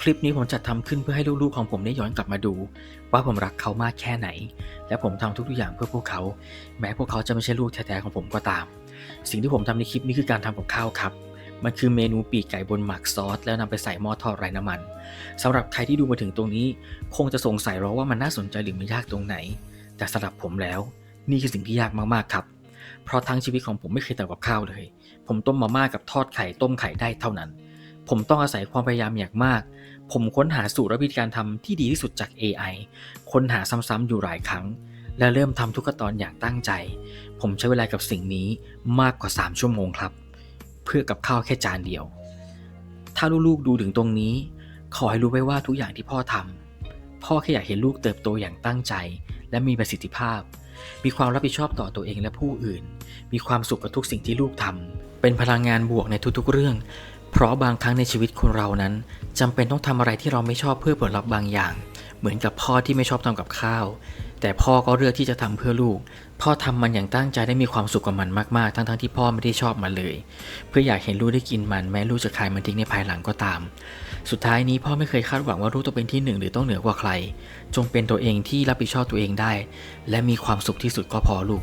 คลิปนี้ผมจัดทำขึ้นเพื่อให้ลูกๆของผมได้ย้อนกลับมาดู ว่าผมรักเขามากแค่ไหน และผมทำทุกๆอย่างเพื่อพวกเขา แม้พวกเขาจะไม่ใช่ลูกแท้ๆของผมก็ตาม สิ่งที่ผมทำในคลิปนี้คือการทำกับข้าวครับ มันคือเมนูปีกไก่บนหมักซอส แล้วนำไปใส่หม้อทอดไร้น้ำมันสำหรับใครที่ดูมาถึงตรงนี้ คงจะสงสัยหรอว่ามันน่าสนใจหรือไม่ยากตรงไหน แต่สำหรับผมแล้ว นี่คือสิ่งที่ยากมากๆครับเพราะทั้งชีวิตของผมไม่เคยทำกับข้าวเลย ผมต้มมาม่ากับทอดไข่ต้มไข่ได้เท่านั้น ผมต้องอาศัยความพยายามอย่างมาก ผมค้นหาสูตรและวิธีการทำที่ดีที่สุดจาก AI ค้นหาซ้ำๆอยู่หลายครั้ง และเริ่มทำทุกขั้นตอนอย่างตั้งใจ ผมใช้เวลากับสิ่งนี้มากกว่า 3 ชั่วโมงครับ เพื่อกับข้าวแค่จานเดียว ถ้าลูกๆดูถึงตรงนี้ ขอให้รู้ไว้ว่าทุกอย่างที่พ่อทำพ่อแค่อยากเห็นลูกเติบโตอย่างตั้งใจ และมีประสิทธิภาพ มีความรับผิดชอบต่อตัวเองและผู้อื่น มีความสุขกับทุกสิ่งที่ลูกทำเป็นพลังงานบวกในทุกๆเรื่อง เพราะบางครั้งในชีวิตคนเรานั้นจำเป็นต้องทำอะไรที่เราไม่ชอบเพื่อผลลัพธ์บางอย่าง เหมือนกับพ่อที่ไม่ชอบทำกับข้าว แต่พ่อก็เลือกที่จะทำเพื่อลูก พ่อทำมันอย่างตั้งใจได้มีความสุขกับมันมากๆ ทั้งๆที่พ่อไม่ได้ชอบมันเลย เพื่ออยากเห็นลูกได้กินมันแม้ลูกจะขายมันทิ้งในภายหลังก็ตาม สุดท้ายนี้พ่อไม่เคยคาดหวังว่าลูกต้องเป็นที่หนึ่งหรือต้องเหนือกว่าใคร จงเป็นตัวเองที่รับผิดชอบตัวเองได้ และมีความสุขที่สุดก็พอลูก